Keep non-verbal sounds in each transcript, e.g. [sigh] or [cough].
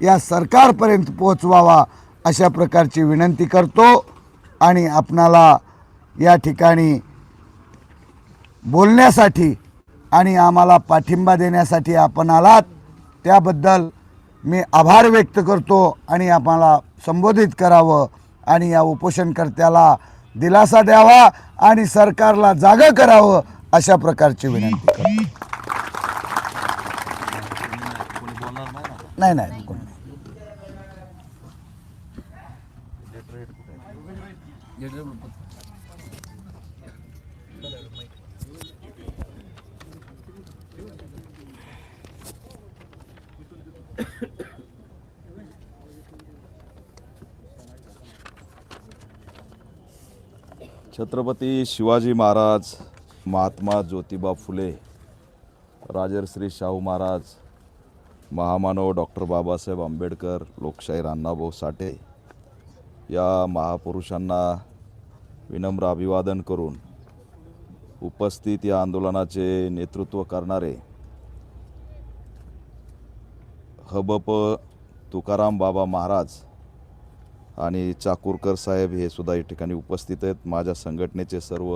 या सरकारपर्यंत पोचवावा अशा प्रकारची विनंती करतो आणि आपणाला या ठिकाणी बोलण्यासाठी आणि आम्हाला पाठिंबा देण्यासाठी आपण आलात त्याबद्दल मी आभार व्यक्त करतो आणि आम्हाला संबोधित करावं आणि या उपोषणकर्त्याला दिलासा द्यावा आणि सरकारला जागं करावं अशा प्रकारची विनंती करतो. नाही नाही कोणी नाही. छत्रपती शिवाजी महाराज महात्मा ज्योतिबा फुले राजर्श्री शाहू महाराज महामानव डॉक्टर बाबासाहेब आंबेडकर लोकशाहीर अण्णाभाऊ साठे या महापुरुषांना विनम्र अभिवादन करून उपस्थित या आंदोलनाचे नेतृत्व करणारे हबप तुकाराम बाबा महाराज आणि चाकूरकर साहेब हे सुद्धा या ठिकाणी उपस्थित आहेत. माझ्या संघटनेचे सर्व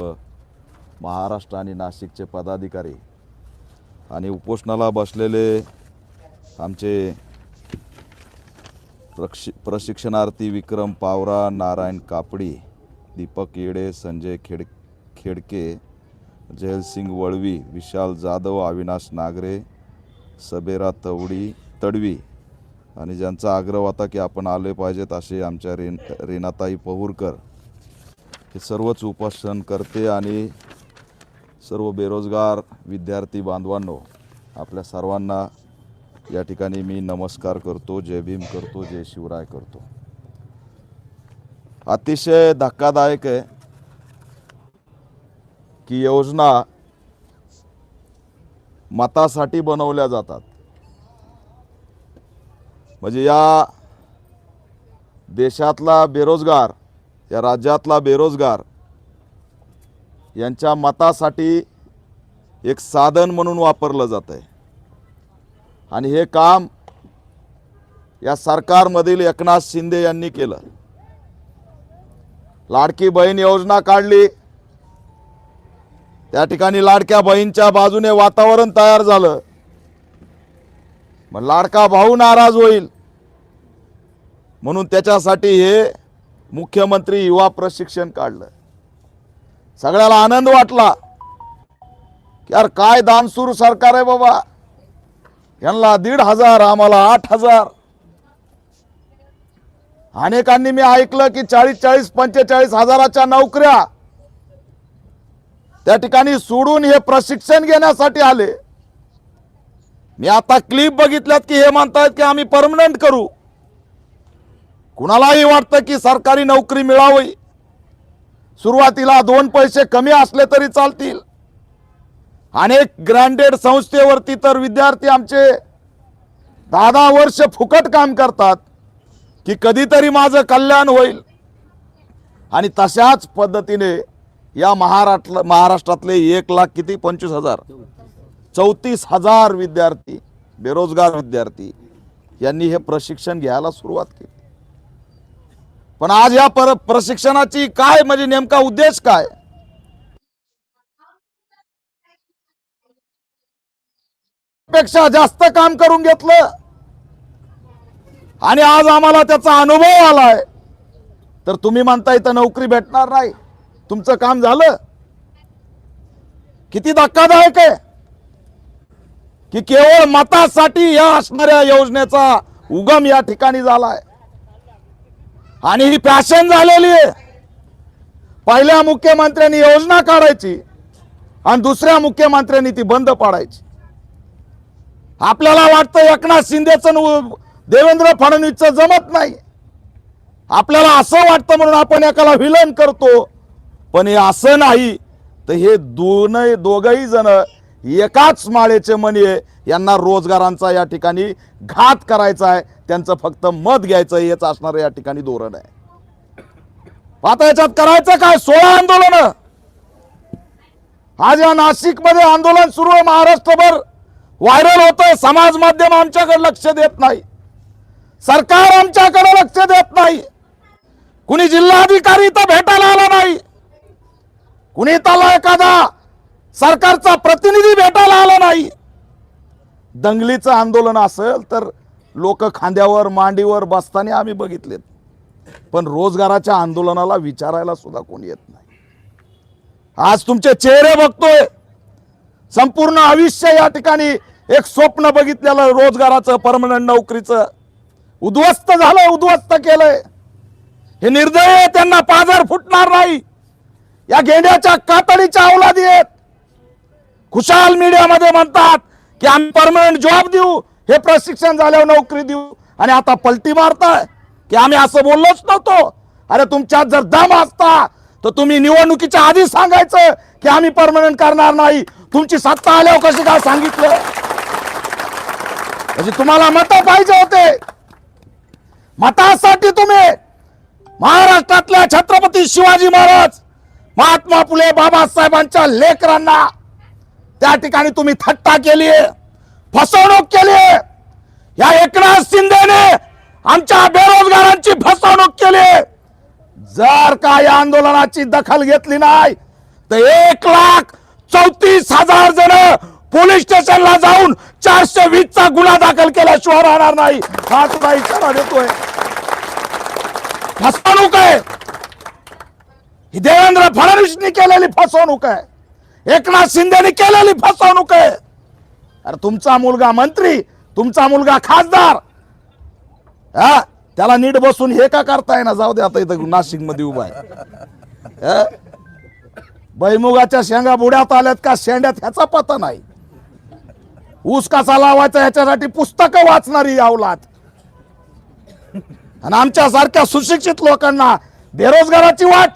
महाराष्ट्र आणि नाशिकचे पदाधिकारी आणि उपोषणाला बसलेले आमचे प्रक्षि प्रशिक्षणार्थी विक्रम पावरा नारायण कापडी दीपक येडे संजय खेड खेडके जयलसिंग वळवी विशाल जाधव अविनाश नागरे सबेरा तवडी तडवी आणि ज्यांचा आग्रह होता की आपण आले पाहिजेत असे आमच्या रेन रेनाताई पहूरकर. हे सर्वच उपासन करते आणि सर्व बेरोजगार विद्यार्थी बांधवांनो आपल्या सर्वांना या ठिकाणी मी नमस्कार करतो जय भीम करतो जय शिवराय करतो. अतिशय धक्कादायक आहे की योजना मतासाठी बनवल्या जातात. म्हणजे या देशातला बेरोजगार या राज्यातला बेरोजगार यांच्या मतासाठी एक साधन म्हणून वापरलं जात आहे आणि हे काम या सरकारमधील एकनाथ शिंदे यांनी केलं. लाडकी बहीण योजना काढली. त्या ठिकाणी लाडक्या बहीणच्या बाजूने वातावरण तयार झालं. मग लाडका भाऊ नाराज होईल. म्हणून त्याच्यासाठी हे मुख्यमंत्री युवा प्रशिक्षण काढलं. सगळ्याला आनंद वाटला. की यार काय दानसूर सरकार आहे बाबा. यांना दीड हजार आम्हाला आठ हजार. अनेकांनी मी ऐकलं की चाळीस चाळीस पंचेचाळीस हजाराच्या नोकऱ्या त्या ठिकाणी सोडून हे प्रशिक्षण घेण्यासाठी आले. मी आता क्लिप बघितल्यात की हे म्हणतायत की आम्ही परमनंट करू. कुणालाही वाटतं की सरकारी नोकरी मिळावी. सुरुवातीला दोन पैसे कमी असले तरी चालतील. अनेक ग्रँडेड संस्थेवरती तर विद्यार्थी आमचे दहा दहा वर्ष फुकट काम करतात. की कधीतरी माझं कल्याण होईल. आणि तशाच पद्धतीने या महाराष्ट्र महाराष्ट्रातले एक लाख किती? पंचवीस हजार. चौतीस हजार विद्यार्थी बेरोजगार विद्यार्थी यांनी हे प्रशिक्षण घ्यायला सुरुवात केली. पण आज या पर प्रशिक्षणाची काय म्हणजे नेमका उद्देश काय? पेक्षा जास्त काम करून घेतलं. आणि आज आम्हाला त्याचा अनुभव आलाय. तर तुम्ही म्हणता इथं नोकरी भेटणार नाही. तुमचं काम झालं. किती धक्कादायक आहे. की केवळ मतासाठी या असणाऱ्या योजनेचा उगम या ठिकाणी झालाय. आणि ही फॅशन झालेली आहे. पहिल्या मुख्यमंत्र्यांनी योजना काढायची आणि दुसऱ्या मुख्यमंत्र्यांनी ती बंद पाडायची. आपल्याला वाटतं एकनाथ शिंदेचं देवेंद्र फडणवीसचं जमत नाही. आपल्याला असं वाटतं म्हणून आपण एकाला विलन करतो. पण हे असं नाही. तर हे दोन दोघही जण एकाच माळेचे मणी यांना रोजगारांचा या ठिकाणी घात करायचा आहे. त्यांचं फक्त मत घ्यायचं हेच असणारं या ठिकाणी धोरण आहे. आता याच्यात करायचं काय? सोळा आंदोलन. आज या नाशिकमध्ये आंदोलन सुरू आहे. महाराष्ट्रभर व्हायरल होतं समाज माध्यम आमच्याकडे लक्ष देत नाही. सरकार आमच्याकडे लक्ष देत नाही. कुणी जिल्हाधिकारी तर भेटायला आला नाही. कुणी त्याला एखादा सरकारचा प्रतिनिधी भेटायला आला नाही. दंगलीचं आंदोलन असेल तर लोक खांद्यावर मांडीवर बसताना आम्ही बघितलेत. पण रोजगाराच्या आंदोलनाला विचारायला सुद्धा कोणी येत नाही. आज तुमचे चेहरे बघतोय. संपूर्ण आयुष्य या ठिकाणी एक स्वप्न बघितलेलं रोजगाराचं परमनंट नोकरीचं. उद्ध्वस्त झालंय उद्ध्वस्त केलंय. हे निर्दय त्यांना पाझर फुटणार नाही. या गेंड्याच्या कातडीच्या अवलादी आहेत. खुशाल मीडियामध्ये म्हणतात की आम्ही परमनंट जॉब देऊ. हे प्रशिक्षण झाल्यावर नोकरी देऊ. आणि आता पलटी मारताय की आम्ही असं बोललोच नव्हतो. अरे तुमच्यात जर दम असता तर तुम्ही निवडणुकीच्या आधी सांगायचं की आम्ही परमनंट करणार नाही. तुमची सत्ता आल्यावर कशी काय सांगितलं? म्हणजे तुम्हाला मत पाहिजे होते. मतासाठी तुम्ही महाराष्ट्रातल्या छत्रपती शिवाजी महाराज महात्मा फुले बाबासाहेबांच्या लेकरांना त्या ठिकाणी तुम्ही थट्टा केली फसवणूक केली या एकनाथ शिंदेने आमच्या बेरोजगारांची फसवणूक केली जर का या आंदोलनाची दखल घेतली नाही तर एक लाख चौतीस हजार जण पोलीस स्टेशनला जाऊन चारशे वीस चा गुन्हा दाखल केल्याशिवाय राहणार नाही. हा तुला इशारा देतोय. फसवणूक आहे. ही देवेंद्र फडणवीसनी केलेली फसवणूक आहे. एकनाथ शिंदेनी केलेली फसवणूक आहे. अरे तुमचा मुलगा मंत्री तुमचा मुलगा खासदार. हा त्याला नीट बसून हे का करताय ना? जाऊ दे आता इथं नाशिकमध्ये उभा आहे. हा? बैमुगाच्या शेंगा बुड्यात आल्यात का? शेंड्यात ह्याचा पता नाही. ऊस कसा लावायचा याच्यासाठी पुस्तकं वाचणारी अवलाद आणि आमच्यासारख्या सुशिक्षित लोकांना बेरोजगाराची वाट.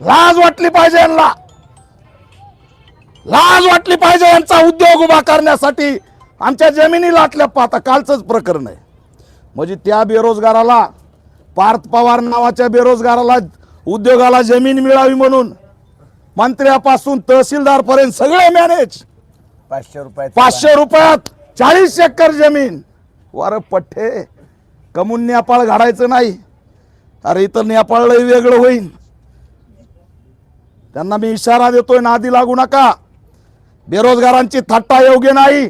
लाज वाटली पाहिजे यांना. लाज वाटली पाहिजे यांचा उद्योग उभा करण्यासाठी. आमच्या जमिनी लाटल्या पाहता कालचंच प्रकरण आहे. म्हणजे त्या बेरोजगाराला पार्थ पवार नावाच्या बेरोजगाराला उद्योगाला जमीन मिळावी म्हणून मंत्र्यापासून तहसीलदारपर्यंत सगळे मॅनेज पाचशे रुपये पाचशे रुपयात चाळीस एकर जमीन. वर पठ्ठे. कमून नेपाळ घाडायचं नाही. अरे इथं नेपाळलाही वेगळं होईल त्यांना मी इशारा देतोय नादी लागू नका. बेरोजगारांची थट्टा योग्य नाही.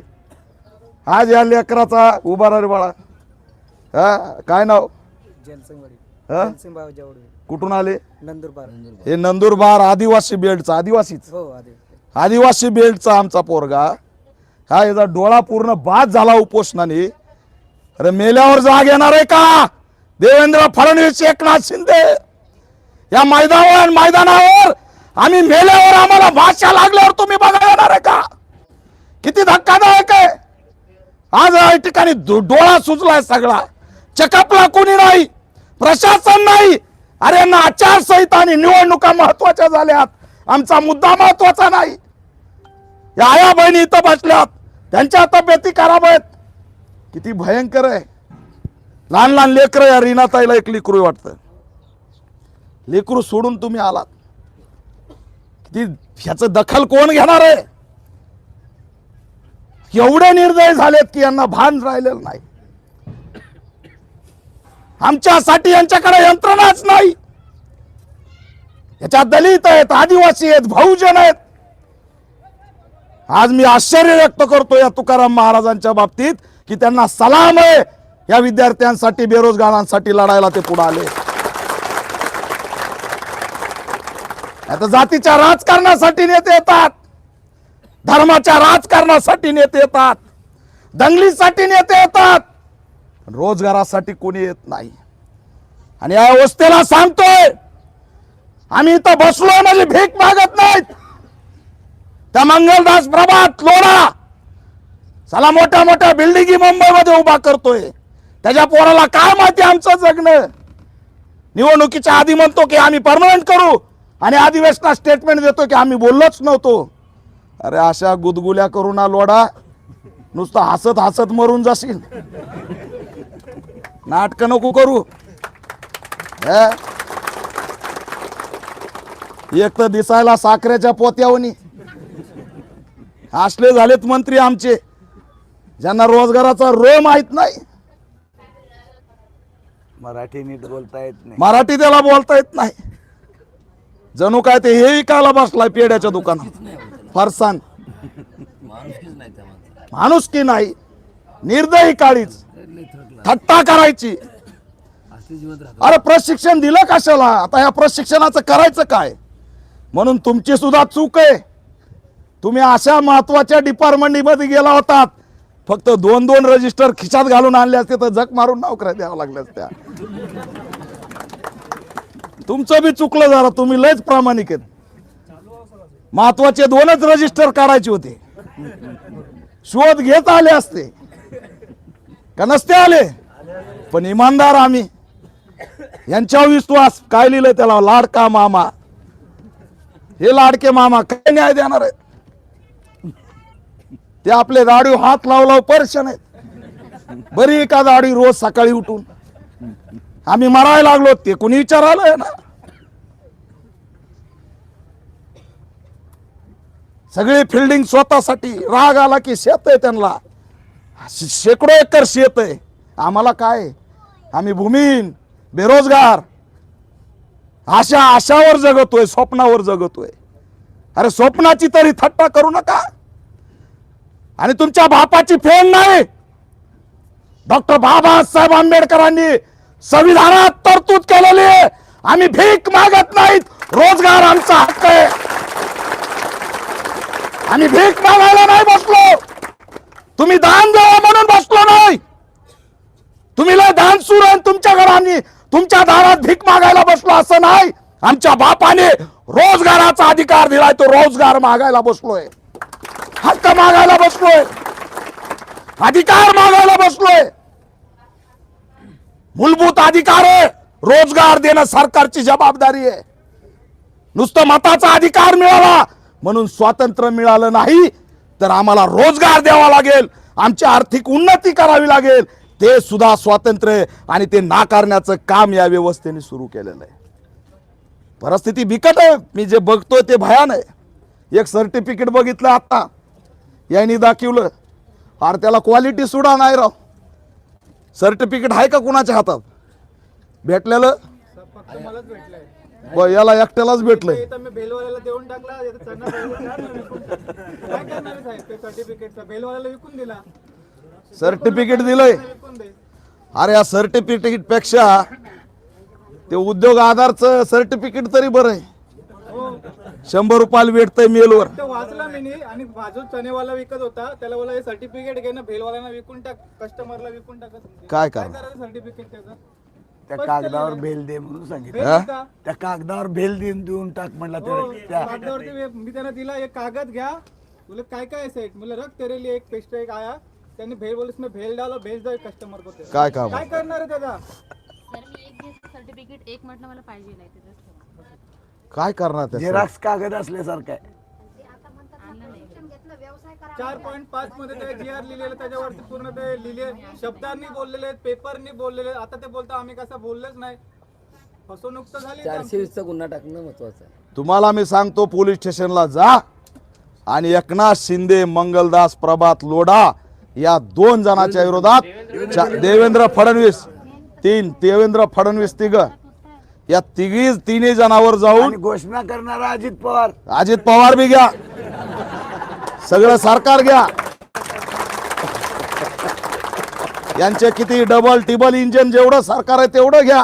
आज या लेकराचा उभा रे बाळा. हा काय नाव? हा? कुठून आले? नंदुरबार. हे नंदुरबार आदिवासी बेल्टचा आदिवासीच. हो आधी आदिवासी बेल्टचा आमचा पोरगा हा याचा डोळा पूर्ण बाद झाला उपोषणाने. अरे मेल्यावर जाग येणार आहे का? देवेंद्र फडणवीस एकनाथ शिंदे या मैदानावर मैदानावर आम्ही मेल्यावर आम्हाला भाषा लागल्यावर तुम्ही बघा येणार आहे का? किती धक्कादायक आहे. आज या ठिकाणी डोळा सुचलाय सगळा. चकपला कोणी नाही प्रशासन नाही. अरे ना आचारसंहिता आणि निवडणुका महत्त्वाच्या झाल्यात. आमचा मुद्दा महत्त्वाचा नाही. या आया बहिणी इथं बसल्यात. त्यांच्या तब्येती खराब आहेत. किती भयंकर आहे. लहान लहान लेकरं या रीनाताईला एक लेकरू वाटतं. लेकरू सोडून तुम्ही आलात. किती ह्याचं दखल कोण घेणार आहे? एवढे निर्दय झालेत की यांना भान राहिलेलं नाही. आमच्यासाठी यांच्याकडे यंत्रणाच नाही. याच्यात दलित आहेत आदिवासी आहेत बहुजन आहेत. आज मी आश्चर्य व्यक्त करतो या तुकाराम महाराजांच्या बाबतीत की त्यांना सलाम आहे. या विद्यार्थ्यांसाठी बेरोजगारांसाठी लढायला ते पुढे आले. आता जातीच्या राजकारणासाठी नेते येतात. धर्माच्या राजकारणासाठी नेते येतात. दंगलीसाठी नेते येतात. रोजगारासाठी कोणी येत नाही. आणि या अवस्थेला सांगतोय आम्ही इथं बसलोय म्हणजे भीक मागत नाहीत. त्या मंगलदास प्रभात लोणा चला मोठ्या मोठ्या बिल्डिंगी मुंबईमध्ये उभा करतोय. त्याच्या पोराला काय माहिती आमचं जगणं? निवडणुकीच्या आधी म्हणतो की आम्ही परमनंट करू आणि अधिवेशनात स्टेटमेंट देतो की आम्ही बोललोच नव्हतो. अरे अशा गुदगुल्या करू ना लोडा. नुसतं हसत हसत मरून जाशील. नाटक नको करू. हे? एक तर दिसायला साखरेच्या पोत्यावनी. असले झालेत मंत्री आमचे. ज्यांना रोजगाराचा रो माहीत नाही. मराठी नीट बोलता येत नाही. मराठी त्याला बोलता येत नाही. जणू काय ते हे विकायला बसलाय पेड्याच्या दुकानात. फरसान. माणूस की नाही? निर्दयी काळीच. थट्टा करायची. अरे प्रशिक्षण दिलं कशाला? आता या प्रशिक्षणाचं करायचं काय? म्हणून तुमची सुद्धा चूक आहे. तुम्ही अशा महत्त्वाच्या डिपार्टमेंटमध्ये गेला होतात. फक्त दोन दोन रजिस्टर खिशात घालून आणले असते तर जग मारून नोकऱ्या द्यावं लागल्या असत्या. तुमचं बी चुकलं जरा तुम्ही लयच प्रामाणिक आहेत. महत्त्वाचे दोनच रजिस्टर काढायचे होते. शोध घेत आले असते. का नसते आले? पण इमानदार आम्ही. यांच्यावर विश्वास. काय लिहिलंय त्याला? लाडका मामा. हे लाडके मामा काय न्याय देणार आहेत? ते आपले दाढी हात लाव लाव परेशान आहेत बरी एका दाढी रोज सकाळी उठून. आम्ही मरायला लागलो ते कुणी विचारायला ना? सगळी फिल्डिंग स्वतःसाठी. राग आला की शेत आहे त्यांना. शेकडो एकर शेत आहे. आम्हाला काय? आम्ही भूमीन बेरोजगार. आशा आशावर जगतोय स्वप्नावर जगतोय. अरे स्वप्नाची तरी थट्टा करू नका. आणि तुमच्या बापाची फेन नाही. डॉक्टर बाबासाहेब आंबेडकरांनी संविधानात तरतूद केलेली आहे. आम्ही भीक मागत नाहीत. रोजगार आमचा हक्क आहे. आम्ही भीक मागायला नाही बसलो. तुम्ही दान द्यावा म्हणून बसलो नाही. तुम्ही लय दान सुर तुमच्या घरांनी तुमच्या दारात भीक मागायला बसलो असं नाही. आमच्या बापाने रोजगाराचा अधिकार दिलाय तो रोजगार मागायला बसलोय. हक्क मागायला बसलोय. अधिकार मागायला बसलोय. मूलभूत अधिकार आहे. रोजगार देणं सरकारची जबाबदारी आहे. नुसतं मताचा अधिकार मिळाला म्हणून स्वातंत्र्य मिळालं नाही तर आम्हाला रोजगार द्यावा लागेल. आमची आर्थिक उन्नती करावी लागेल. ते सुद्धा स्वातंत्र्य आणि ते नाकारण्याचं काम या व्यवस्थेने सुरू केलेलं आहे. परिस्थिती बिकट आहे. मी जे बघतोय ते भयान आहे. एक सर्टिफिकेट बघितलं आता यांनी दाखवलं. अरे त्याला क्वालिटी सुद्धा नाही राव. सर्टिफिकेट आहे का कुणाच्या हातात? भेटलेलं? ब- याला एकट्यालाच भेटलंय. सर्टिफिकेट दिलंय. अरे या सर्टिफिकेटपेक्षा ते उद्योग आधारचं सर्टिफिकेट तरी बरं आहे. शंभर रुपयाला भेटतंय मेलवर. ते वाचला मी नी आणि बाजू चनेवाला विकत होता. त्याला बोला हे सर्टिफिकेट घे ना बेलवाल्यांना विकून टाक कस्टमरला विकून टाक. काय काय करणार? सर्टिफिकेट त्याचं? त्या कागदावर भेल दे म्हणून सांगितलं. हा? त्या कागदावर भेल देऊन देऊन टाक म्हणला हो, त्या त्या कागदावरती मी- मी त्यांना दिला एक कागद घ्या. बोले काय काय सेट बोले रख तेरे लिए एक पेस्ट एक आया. त्यांनी भेल बोले इसमें भेल डालो भेज दो कस्टमर को तेरा. काय काम? काय करणार आहे त्याचा सर मी एक सर्टिफिकेट एक म्हटलं मला पाहिजे नाही त्याचं काय करणार त्याचं? झेरॉक्स कागद असल्यासारखं आहे. चार पॉईंट पाच मध्ये ते जी आर लिहिलेलं त्याच्यावरती पूर्ण ते लिहिले. शब्दांनी बोललेले आहेत पेपरनी बोललेले आहेत. आता ते बोलता आम्ही कसं बोललेच नाही. फसवणूक तर झाली चारशे वीसचा गुन्हा टाकणं महत्वाचं आहे. तुम्हाला मी सांगतो पोलीस स्टेशनला जा आणि एकनाथ शिंदे मंगलदास प्रभात लोढा या दोन जणांच्या विरोधात चा- देवेंद्र फडणवीस तीन देवेंद्र फडणवीस तिघ. या तिघी तिन्ही जणांवर जाऊन आणि घोषणा करणारा अजित पवार. अजित पवार बी घ्या. सगळं सरकार घ्या. यांचे किती डबल टिबल इंजिन जेवढं सरकार आहे तेवढं घ्या.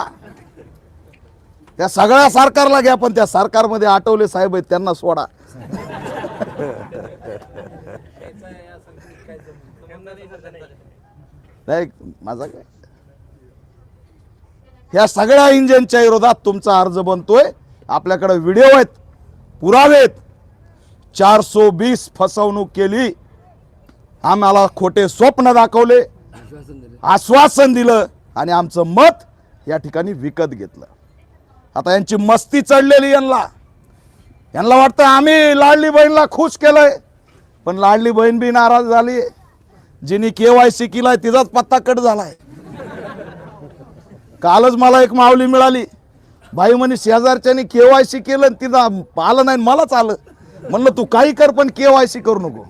त्या सगळ्या सरकारला घ्या पण त्या सरकारमध्ये आठवले साहेब आहेत त्यांना सोडा. नाही माझा काय? ह्या सगळ्या इंजिनच्या विरोधात तुमचा अर्ज बनतोय. आपल्याकडे व्हिडिओ आहेत पुरावे आहेत चारसो बीस फसवणूक केली. आम्हाला खोटे स्वप्न दाखवले. आश्वासन दिलं आश्वासन दिलं आणि आमचं मत या ठिकाणी विकत घेतलं. आता यांची मस्ती चढलेली यांना. यांना वाटतं आम्ही लाडली बहीणला खुश केलंय पण लाडली बहीण बी नाराज झाली जिने के वाय सी केलाय तिचाच पत्ता कट झालाय. कालच मला एक माऊली मिळाली. बाई म्हणे शेजारच्याने के वाय सी केलं आणि तिथं आलं नाही आणि मलाच आलं. म्हणलं तू काही कर पण के वाय सी करू नको.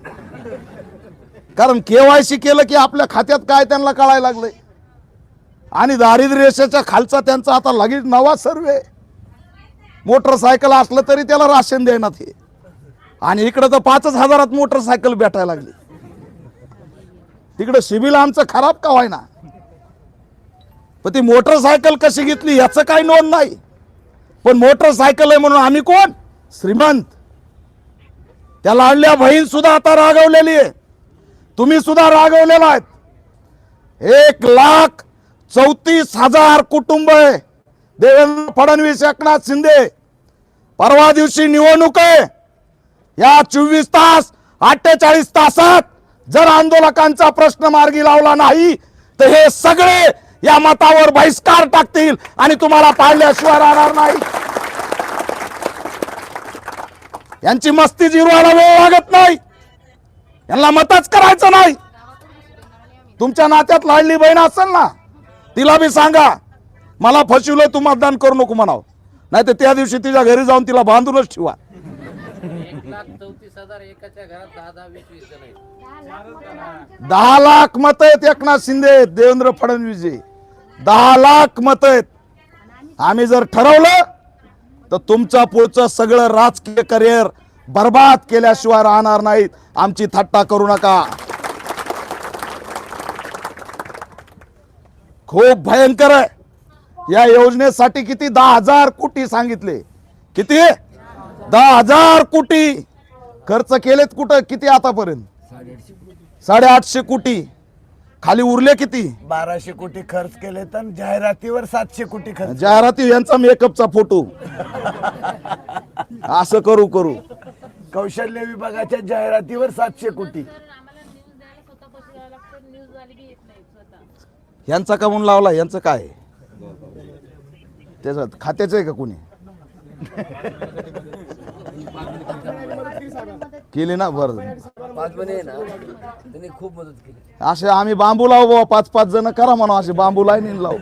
कारण के वाय सी केलं की आपल्या खात्यात काय त्यांना कळायला लागलंय. आणि दारिद्र्य रेषेच्या खालचा त्यांचा आता लगेच नवा सर्वे. मोटरसायकल असलं तरी त्याला राशन देण्यात हे. आणि इकडं तर पाचच हजारात मोटरसायकल भेटायला लागली. तिकडं सिबिल आमचं खराब का व्हायना पण ती मोटरसायकल कशी घेतली याचं काही नोंद नाही. पण मोटरसायकल आहे म्हणून आम्ही कोण? श्रीमंत. त्या लाडल्या बहीण सुद्धा आता रागवलेली आहे. तुम्ही सुद्धा रागवलेला आहेत. एक लाख चौतीस हजार कुटुंब आहे. देवेंद्र फडणवीस एकनाथ शिंदे. परवा दिवशी निवडणूक आहे. या चोवीस तास अठ्ठेचाळीस तासात जर आंदोलकांचा प्रश्न मार्गी लावला नाही तर हे सगळे या मतावर बहिष्कार टाकतील आणि तुम्हाला पाळल्याशिवाय राहणार नाही. यांची मस्ती जिरवायला वेळ लागत नाही. यांना मतच करायचं नाही. तुमच्या नात्यात लाडली बहीण असेल ना तिला बी सांगा मला फसवलं तू मतदान करू नको म्हणाव. नाही तर त्या दिवशी तिच्या घरी जाऊन तिला बांधूनच ठेवा. दहा लाख मत आहेत एकनाथ शिंदे देवेंद्र फडणवीसजी दहा लाख मत आहेत. आम्ही जर ठरवलं तर तुमचं पुढचं सगळं राजकीय करिअर बर्बाद केल्याशिवाय राहणार नाहीत. आमची थट्टा करू नका. खूप भयंकर आहे. या योजनेसाठी किती? दहा हजार कोटी सांगितले. किती? दहा हजार कोटी. खर्च केलेत कुठं? किती आतापर्यंत? साडेआठशे कोटी. खाली उरले किती? बाराशे कोटी खर्च केले तर जाहिरातीवर सातशे कोटी खर्च जाहिराती यांचा मेकअपचा फोटो. [laughs] असं करू करू. कौशल्य विभागाच्या जाहिरातीवर सातशे कोटी. यांचा का म्हणून लावला? यांचं काय? त्याच्यात खात्याचं आहे का कोणी? केली ना बरं ना त्यांनी खूप मदत केली. असे आम्ही बांबू लावू बाबा पाच पाच जण करा म्हणा असे बांबू लाईन लावू.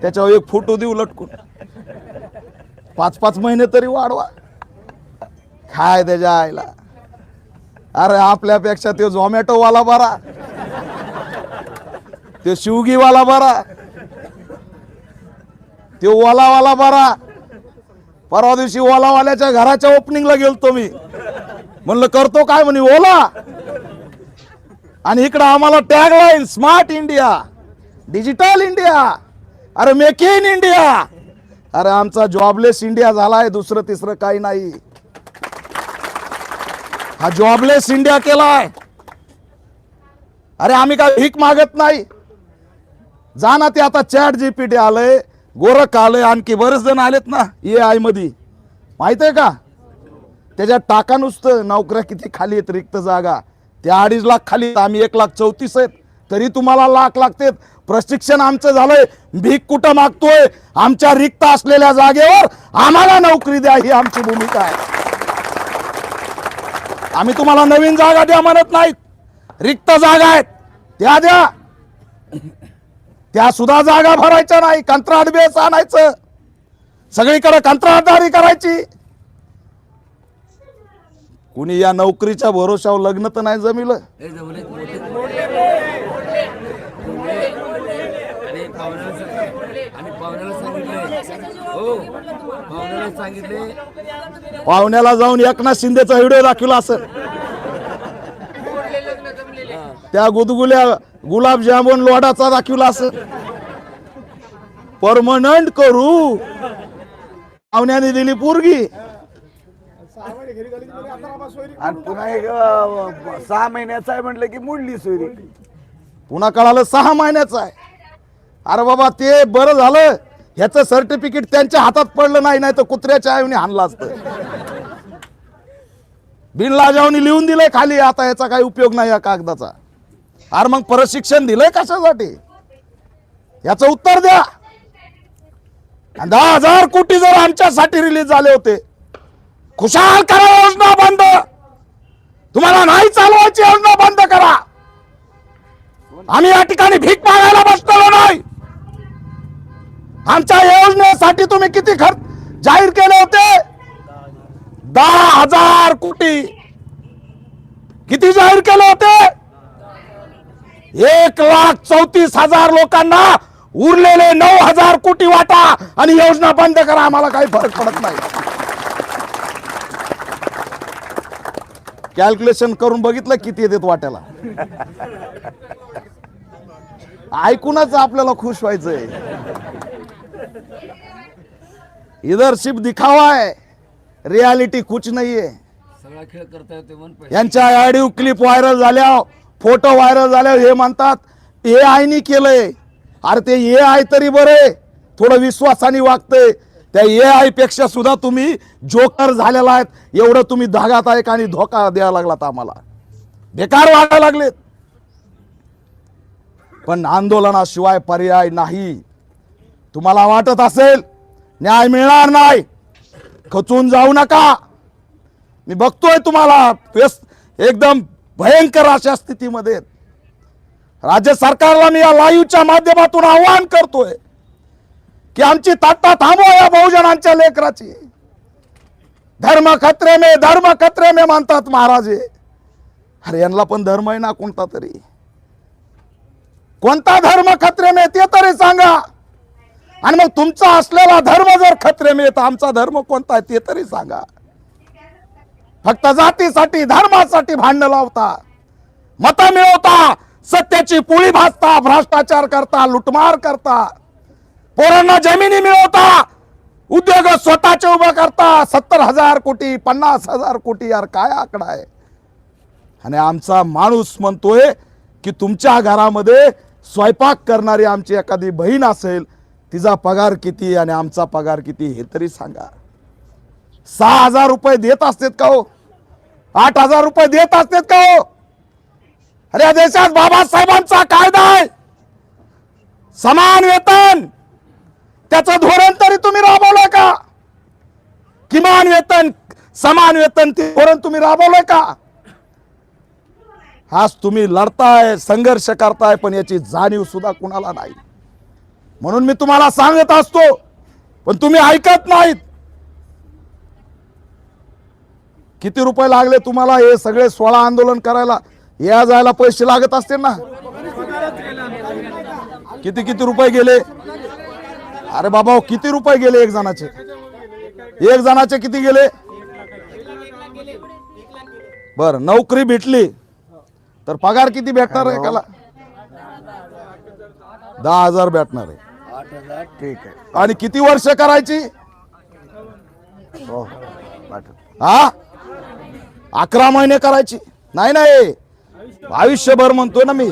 त्याच्यावर एक फोटो देऊ लटकून. पाच पाच महिने तरी वाढवा. काय त्याच्या आईला. अरे आपल्यापेक्षा तो झोमॅटो वाला बरा. तो शिवगी वाला बरा. तो ओलावाला बरा. परवा दिवशी ओलावाल्याच्या घराच्या ओपनिंगला गेलतो मी. म्हणलं करतो काय? म्हणे ओला. आणि इकडं आम्हाला tagline smart India digital India अरे मेक इन इंडिया. अरे आमचा जॉबलेस इंडिया झालाय दुसरं तिसरं काही नाही. हा जॉबलेस इंडिया केलाय. अरे आम्ही काय भीक मागत नाही. जा ना ते आता चॅट जीपीटी आलंय. गोरं आलंय आणखी बरेच जण आलेत ना ए आयमध्ये आहे का? त्याच्या टाका नुसतं नोकऱ्या किती खाली आहेत रिक्त जागा. त्या अडीच लाख खाली आहेत. आम्ही एक लाख चौतीस आहेत. तरी तुम्हाला लाख लागतेत. प्रशिक्षण आमचं झालंय भीक कुठं मागतोय? आमच्या रिक्त असलेल्या जागेवर आम्हाला नोकरी द्या ही आमची भूमिका आहे. आम्ही तुम्हाला नवीन जागा द्या म्हणत नाहीत. रिक्त जागा आहेत. त्या द्या. त्या सुद्धा जागा भरायच्या नाही कंत्राट बेस आणायचं. सगळीकडे कंत्राटदारी करायची. कुणी या नोकरीच्या भरोशावर लग्न तर नाही जमिलं? पाहुण्याला पाहुण्याला जाऊन एकनाथ शिंदेचा व्हिडिओ दाखवला असं त्या गुदगुल्या गुलाबजामुन लोडाचा दाखवला असं. परमनंट करू. पाहुण्याने दिली पोरगी. आणि पुन्हा एक अं, सहा महिन्याचा आहे म्हटलं की मुडली सोयरी. पुन्हा कळालं सहा महिन्याचं आहे. अरे बाबा ते बरं झालं. ह्याचं सर्टिफिकेट त्यांच्या हातात पडलं नाही नाही तर कुत्र्याच्या आईने आणलं असतं. बिनलाजावनी लिहून दिलंय खाली. आता याचा काही उपयोग नाही या कागदाचा. अरे मग प्रशिक्षण दिलंय कशासाठी? याचं उत्तर द्या. दहा हजार कोटी जर आमच्यासाठी रिलीज झाले होते खुशाल करा योजना बंद. तुम्हाला नाही चालवायची योजना बंद करा. आम्ही या ठिकाणी भीक मागायला बसलेलो नाही. आमच्या योजनेसाठी तुम्ही किती खर्च जाहीर केले होते? दहा हजार कोटी. किती जाहीर केले होते? एक लाख चौतीस हजार लोकांना उरलेले नऊ हजार कोटी वाटा आणि योजना बंद करा आम्हाला काही फरक पडत नाही. कॅल्क्युलेशन करून बघितलं किती येतात वाट्याला. ऐकूनच आपल्याला खुश व्हायचंय. इधरशिप दिखावा आहे रियालिटी कुछ नाहीये येतो यांच्या ऑडिओ क्लिप व्हायरल झाल्या. फोटो व्हायरल झाल्यावर हे म्हणतात ए आयनी केलंय. अरे ते ए आय तरी बरे थोडं विश्वासाने वागतंय. त्या ए आयपेक्षा सुद्धा तुम्ही जोकर झालेला आहेत. एवढं तुम्ही धागात आणि धोका द्यायला लागलात आम्हाला. बेकार वागायला लागलेत. पण आंदोलनाशिवाय पर्याय नाही. तुम्हाला वाटत असेल न्याय मिळणार नाही. खचून जाऊ नका. मी बघतोय तुम्हाला व्यस्त एकदम भयंकर अशा स्थितीमध्ये राज्य सरकारला मी या लाईव्हच्या माध्यमातून आवाहन करतोय की आमची तात्ता थांबवा या बहुजनांच्या लेकराची. धर्म खत्रे मे धर्म खत्रे मे मानतात महाराज. अरे यांना पण धर्म आहे ना कोणता तरी. कोणता धर्म खत्रे मे ते तरी सांगा. आणि मग तुमचा असलेला धर्म जर खत्रे मे तर आमचा धर्म कोणता आहे ते तरी सांगा. फक्त जातीसाठी धर्मासाठी भांडण लावता मत मिळवता सत्याची पोळी भाजता भ्रष्टाचार करता लुटमार करता पोरांना जमिनी मिळवता उद्योग स्वतःचे उभं करता सत्तर हजार कोटी पन्नास हजार कोटी यार काय आकडा आहे? आणि आमचा माणूस म्हणतोय की तुमच्या घरामध्ये स्वयंपाक करणारी आमची एखादी बहीण असेल तिचा पगार किती आणि आमचा पगार किती हे तरी सांगा. सहा हजार रुपये देत असतात का हो? आठ हजार रुपये देत असतात का हो? अरे या देशात बाबासाहेबांचा कायदा आहे. समान वेतन. त्याचं धोरण तरी तुम्ही राबवलं का? किमान वेतन समान वेतन ते धोरण तुम्ही राबवलंय का? आज तुम्ही लढताय संघर्ष करताय पण याची जाणीव सुद्धा कुणाला नाही. म्हणून मी तुम्हाला सांगत असतो पण तुम्ही ऐकत नाहीत. किती रुपये लागले तुम्हाला? हे सगळे सोळा आंदोलन करायला या जायला पैसे लागत असतील ना? किती किती रुपये गेले? अरे बाबा किती रुपये गेले एक जणाचे? एक जणाचे किती गेले? बर नोकरी भेटली. तर पगार किती भेटणार आहे त्याला? दहा हजार भेटणार आहे. ठीक आहे. आणि किती वर्ष करायची? हो, हा अकरा महिने करायची. नाही नाही. आयुष्यभर म्हणतोय ना मी.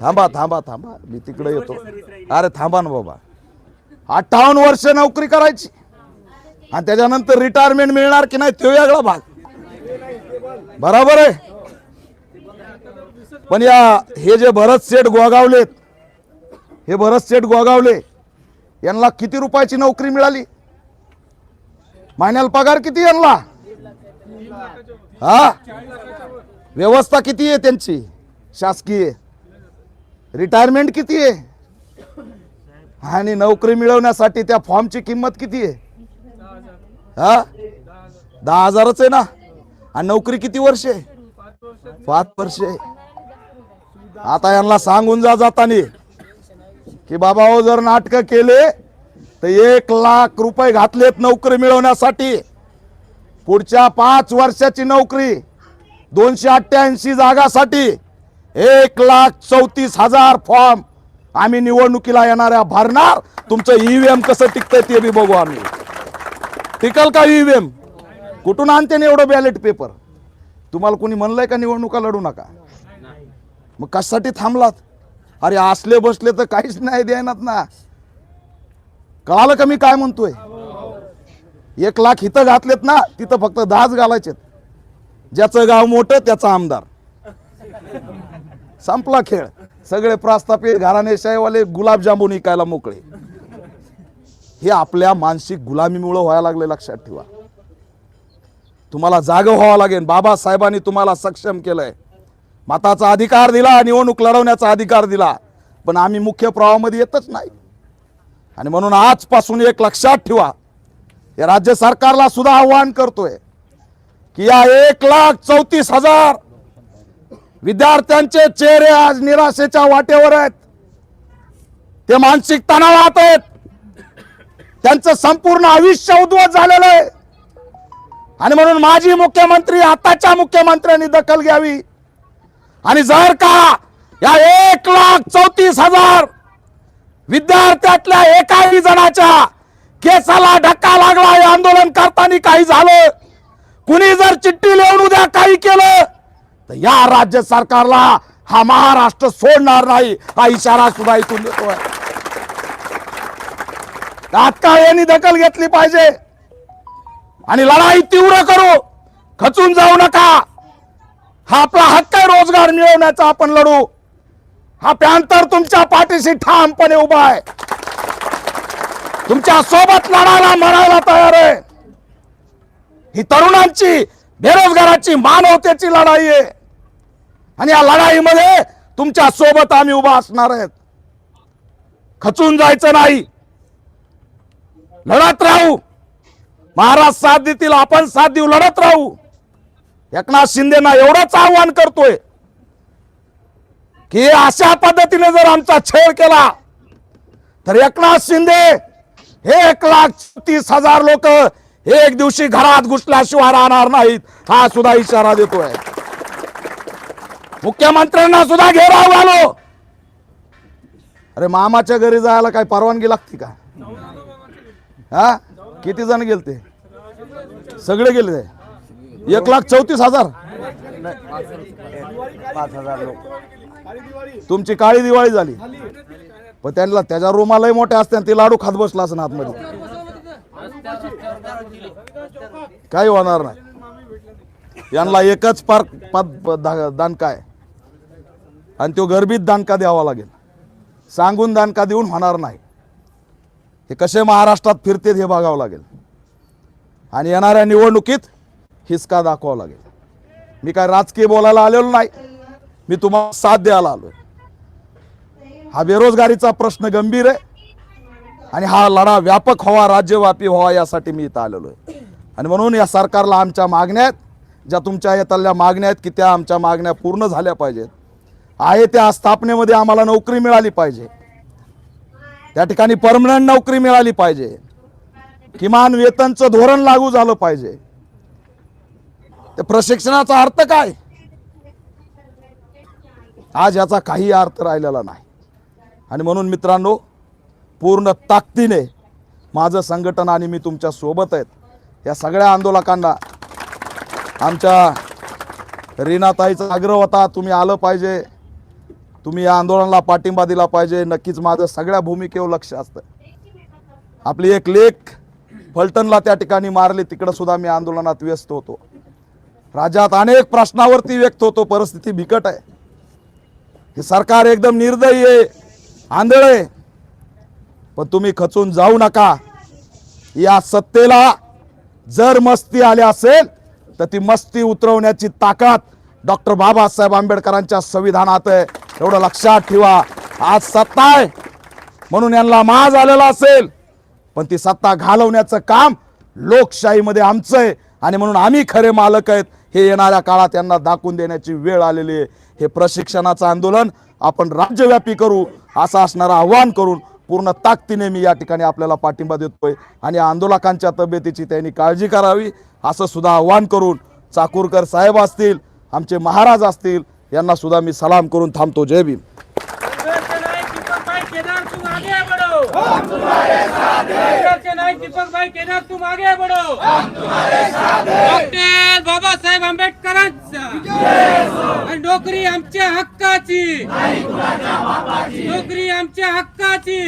थांबा थांबा थांबा. मी तिकडे येतो. अरे थांबा ना बाबा. अठ्ठावन्न वर्ष नोकरी करायची. आणि त्याच्यानंतर रिटायरमेंट मिळणार की नाही तो वेगळा भाग. बरोबर आहे? पण या हे जे भरत शेठ गोगावलेत हे भरत शेठ गोगावले यांना किती रुपयाची नोकरी मिळाली? महिन्याला पगार किती यांना? हा? व्यवस्था किती आहे त्यांची? शासकीय. रिटायरमेंट किती आहे? आणि नोकरी मिळवण्यासाठी त्या फॉर्मची किंमत किती आहे? हा? दहा हजारच आहे ना? आणि नोकरी किती वर्ष आहे? पाच वर्ष आहे. आता यांना सांगून जा जातानी की बाबा हो जर नाटक केले तर एक लाख रुपये घातलेत नोकरी मिळवण्यासाठी. पुढच्या पाच वर्षाची नोकरी दोनशे अठ्ठ्याऐंशी जागासाठी. एक लाख चौतीस हजार फॉर्म आम्ही निवडणुकीला येणाऱ्या भरणार. तुमचं ईव्हीएम कसं टिकतंय ते बी बघू आम्ही. टिकल का ईव्हीएम? कुठून आणते ना एवढं बॅलेट पेपर तुम्हाला कोणी म्हणलंय का निवडणुका लढू नका? मग कशासाठी थांबलात? अरे असले बसले तर काहीच नाही देणार ना. कळालं का मी काय म्हणतोय? एक लाख इथं घातलेत ना तिथं फक्त दहाच घालायचेत. ज्याचं गाव मोठं त्याचा आमदार. संपला खेळ. सगळे प्रस्थापित घराणेशाहीवाले गुलाबजामुन ऐकायला मोकळे. हे आपल्या मानसिक गुलामीमुळं व्हायला लागले लक्षात ठेवा. तुम्हाला जाग व्हावं लागेल. बाबासाहेबांनी तुम्हाला सक्षम केलंय. मताचा अधिकार दिला निवडणूक लढवण्याचा अधिकार दिला. पण आम्ही मुख्य प्रवाहामध्ये येतच नाही. आणि म्हणून आजपासून एक लक्षात ठेवा या राज्य सरकारला सुद्धा आव्हान करतोय की या एक लाख चौतीस हजार विद्यार्थ्यांचे चेहरे आज निराशेच्या वाटेवर आहेत. ते मानसिक तणावात आहेत. त्यांचं संपूर्ण आयुष्य उद्ध्वस्त झालेलं आहे. आणि म्हणून माजी मुख्यमंत्री आताच्या मुख्यमंत्र्यांनी दखल घ्यावी. आणि जर का या एक लाख चौतीस हजार विद्यार्थ्यातल्या एकाही जणाच्या केसाला धक्का लागला हे आंदोलन करताना काही झालं. कुणी जर चिठ्ठी लिहून उद्या काही केलं तर या राज्य सरकारला हा महाराष्ट्र सोडणार नाही हा इशारा सुद्धा इथून देतोय. तात्काळ यांनी दखल घेतली पाहिजे. आणि लढाई तीव्र करू खचून जाऊ नका. हा आपला हक्क आहे रोजगार मिळवण्याचा आपण लढू. हा पॅन्थर तुमच्या पाठीशी ठामपणे उभा आहे. तुमच्यासोबत लढायला मरायला तयार आहे. ही तरुणांची बेरोजगाराची मानवतेची लढाई आहे. आणि या लढाईमध्ये तुमच्यासोबत आम्ही उभा असणार आहेत. खचून जायचं नाही. लढत राहू. महाराज साथ देतील आपण साथ देऊ लढत राहू. एकनाथ शिंदेना एवढंच आव्हान करतोय. की अशा पद्धतीने जर आमचा छळ केला तर एकनाथ शिंदे हे एक लाख तीस हजार लोक एक दिवशी घरात घुसल्याशिवाय राहणार नाहीत. हा सुद्धा इशारा देतोय. मुख्यमंत्र्यांना सुद्धा घेराव घालो. अरे मामाच्या घरी जायला काय परवानगी लागते का? हा? किती जण गेलते? सगळे गेले एक लाख चौतीस हजार? पाच हजार लोक. तुमची काळी दिवाळी झाली. पण त्यांना त्याच्या रुमालही मोठ्या असते ते लाडू खात बसला असं आतमध्ये. काही होणार नाही. यांना एकच पार दानका आहे आणि तो गर्भित दानका द्यावा लागेल? सांगून दानका देऊन होणार नाही. हे कसे महाराष्ट्रात फिरतेत हे बघावं लागेल. आणि येणाऱ्या निवडणुकीत हिसका दाखवावा लागेल. मी काय राजकीय बोलायला आलेलो नाही. मी तुम्हाला साथ द्यायला आलोय. हा बेरोजगारीचा प्रश्न गंभीर आहे आणि हा लढा व्यापक व्हावा राज्यव्यापी व्हावा यासाठी मी इथं आलेलो आहे. आणि म्हणून या सरकारला आमच्या मागण्या आहेत ज्या तुमच्या येताल्या मागण्या आहेत की त्या आमच्या मागण्या पूर्ण झाल्या पाहिजेत. आहे त्या स्थापनेमध्ये आम्हाला नोकरी मिळाली पाहिजे. त्या ठिकाणी परमनंट नोकरी मिळाली पाहिजे. किमान वेतनचं धोरण लागू झालं पाहिजे. ते प्रशिक्षणाचा अर्थ काय? आज याचा काही अर्थ राहिलेला नाही. आणि म्हणून मित्रांनो पूर्ण ताकदीने माझं संघटन आणि मी तुमच्यासोबत आहेत. या सगळ्या आंदोलकांना आमच्या रीनाताईचा आग्रह होता तुम्ही आलं पाहिजे. तुम्ही या आंदोलनाला पाठिंबा दिला पाहिजे. नक्कीच माझं सगळ्या भूमिकेवर लक्ष असतं. आपली एक लेख फलटणला त्या ठिकाणी मारली तिकडं सुद्धा मी आंदोलनात व्यस्त होतो. राज्यात अनेक प्रश्नावरती व्यक्त होतो परिस्थिती बिकट आहे. हे सरकार एकदम निर्दयी आहे आंधळ आहे. पण तुम्ही खचून जाऊ नका. या सत्तेला जर मस्ती आली असेल तर ती मस्ती उतरवण्याची ताकद डॉक्टर बाबासाहेब आंबेडकरांच्या संविधानात आहे. एवढं लक्षात ठेवा. आज सत्ता आहे. म्हणून यांना माज आलेला असेल. पण ती सत्ता घालवण्याचं काम लोकशाहीमध्ये आमचं आहे. आणि म्हणून आम्ही खरे मालक आहेत. हे येणाऱ्या काळात यांना दाखवून देण्याची वेळ आलेली आहे. हे प्रशिक्षणाचं आंदोलन आपण राज्यव्यापी करू असं असणारं आव्हान करून पूर्ण ताकदीने मी या ठिकाणी आपल्याला पाठिंबा देतोय आणि आंदोलकांच्या तब्येतीची त्यांनी काळजी करावी असं सुद्धा आव्हान करून चाकूरकर साहेब असतील आमचे महाराज असतील यांना सुद्धा मी सलाम करून थांबतो. जय भीम संघर्ष नहीं दीपक भाई केदार तुम आगे बढ़ो हम तुम्हारे साथ नहीं दीपक भाई केदार तुम आगे बढ़ो डॉक्टर बाबासाहेब आंबेडकरांचा. नोकरी आमच्या हक्काची. नोकरी आमच्या हक्काची.